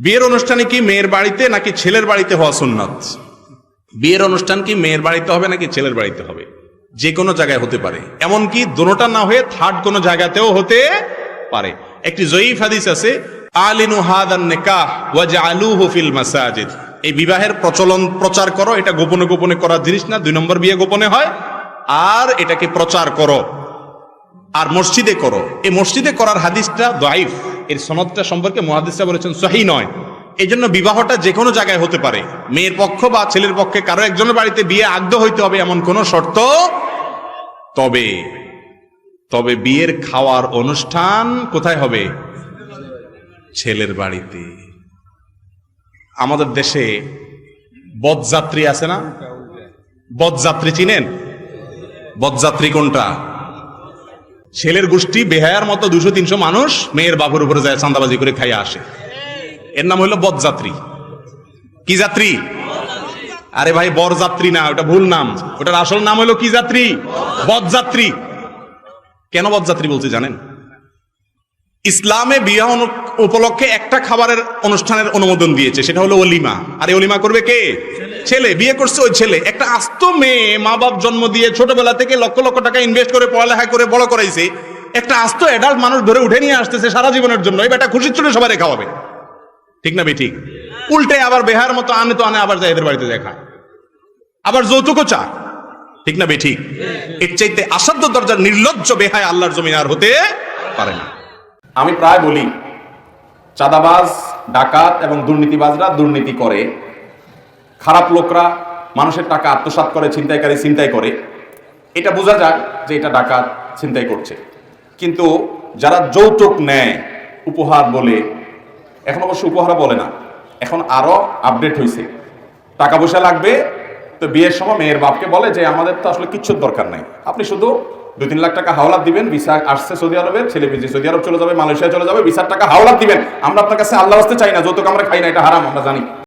বিয়ের অনুষ্ঠানে কি মেয়ের বাড়িতে নাকি ছেলের বাড়িতে হওয়া সুন্নত? বিয়ের অনুষ্ঠান কি মেয়ের বাড়িতে হবে নাকি ছেলের বাড়িতে হবে? যে কোনো জায়গায় হতে পারে। এমনকি দোনোটা না হয়ে থার্ড কোনো জায়গাতেও হতে পারে। একটি জয়ীফ হাদিস আছে, আলিনু হাদান নিকাহ ওয়াজআলুহু ফিল মাসাজিদ। এই বিবাহের প্রচলন, প্রচার করো, এটা গোপনে গোপনে করার জিনিস না, দুই নম্বর বিয়ে গোপনে হয়। আর এটাকে প্রচার করো। আর মসজিদে করো। এই মসজিদে করার হাদিসটা দাইফ এর সনদটা সম্পর্কে মহাদিসটা বলেছেন সহি নয়। এই জন্য বিবাহটা যে কোনো জায়গায় হতে পারে। মেয়ের পক্ষ বা ছেলের পক্ষে কারও একজনের বাড়িতে বিয়ে আগ্ধ হইতে হবে এমন কোনো শর্ত তবে তবে বিয়ের খাওয়ার অনুষ্ঠান কোথায় হবে? ছেলের বাড়িতে। আমাদের দেশে বদযাত্রী আছে না? বদযাত্রী চিনেন? বদযাত্রী কোনটা? ছেলের গোষ্ঠী বেহায়ার মতো দুশো, তিনশো মানুষ মেয়ের বাবুর উপরে যায় চান্দাবাজি করে খাইয়া আসে। এর নাম হইল বদযাত্রী। কি যাত্রী? আরে ভাই বরযাত্রী না, ওটা ভুল নাম। ওটার আসল নাম হলো কি যাত্রী? বদযাত্রী। কেন বদযাত্রী বলতে জানেন? ইসলামে বিবাহ উপলক্ষে একটা খাবারের অনুষ্ঠানের অনুমোদন দিয়েছে, সেটা হলো অলিমা। আর অলিমা করবে কে? ছেলে, বিয়ে করছে ওই ছেলে। একটা আস্ত মেয়ে মা বাপ জন্ম দিয়ে ছোটবেলা থেকে লক্ষ লক্ষ টাকা ইনভেস্ট করে, পড়ালেখা করে, বড় করাইছে। একটা আস্ত অ্যাডাল্ট মানুষ ধরে উঠে নিয়ে আসতেছে সারা জীবনের জন্য। এই বেটা খুশির চলে সবাই খাওয়াবে। ঠিক না ঠিক উল্টে আবার বেহার মতো আনে তো আনে, আবার যায় এদের বাড়িতে দেখা। আবার যৌতুকও চা ঠিক না ঠিক এর চাইতে আসাধ্য দরজার নির্লজ্জ বেহায় আল্লাহর জমিন আর হতে পারে না। আমি প্রায় বলি, চাঁদাবাজ, ডাকাত এবং দুর্নীতিবাজরা দুর্নীতি করে। খারাপ লোকরা মানুষের টাকা আত্মসাৎ করে, ছিনতাইকারী ছিনতাই করে। এটা বোঝা যায় যে এটা ডাকাত ছিনতাই করছে। কিন্তু যারা যৌতুক নেয়, উপহার বলে, এখন অবশ্য উপহার বলে না, এখন আরও আপডেট হয়েছে টাকা পয়সা লাগবে, তো বিয়ের সময় মেয়ের বাপকে বলে যে, আমাদের তো আসলে কিচ্ছুর দরকার নাই। আপনি শুধু দুই তিন লাখ টাকা হাওলাত দিবেন, ভিসা আসছে সৌদি আরবের ছেলে বিজি সৌদি আরব চলে যাবে, মালয়েশিয়া চলে যাবে, ভিসার টাকা হাওলাত দিবেন। আমরা আপনার কাছে আল্লাহ আসতে চাই না, যৌতুক আমরা খাই না, এটা হারাম, আমরা জানি।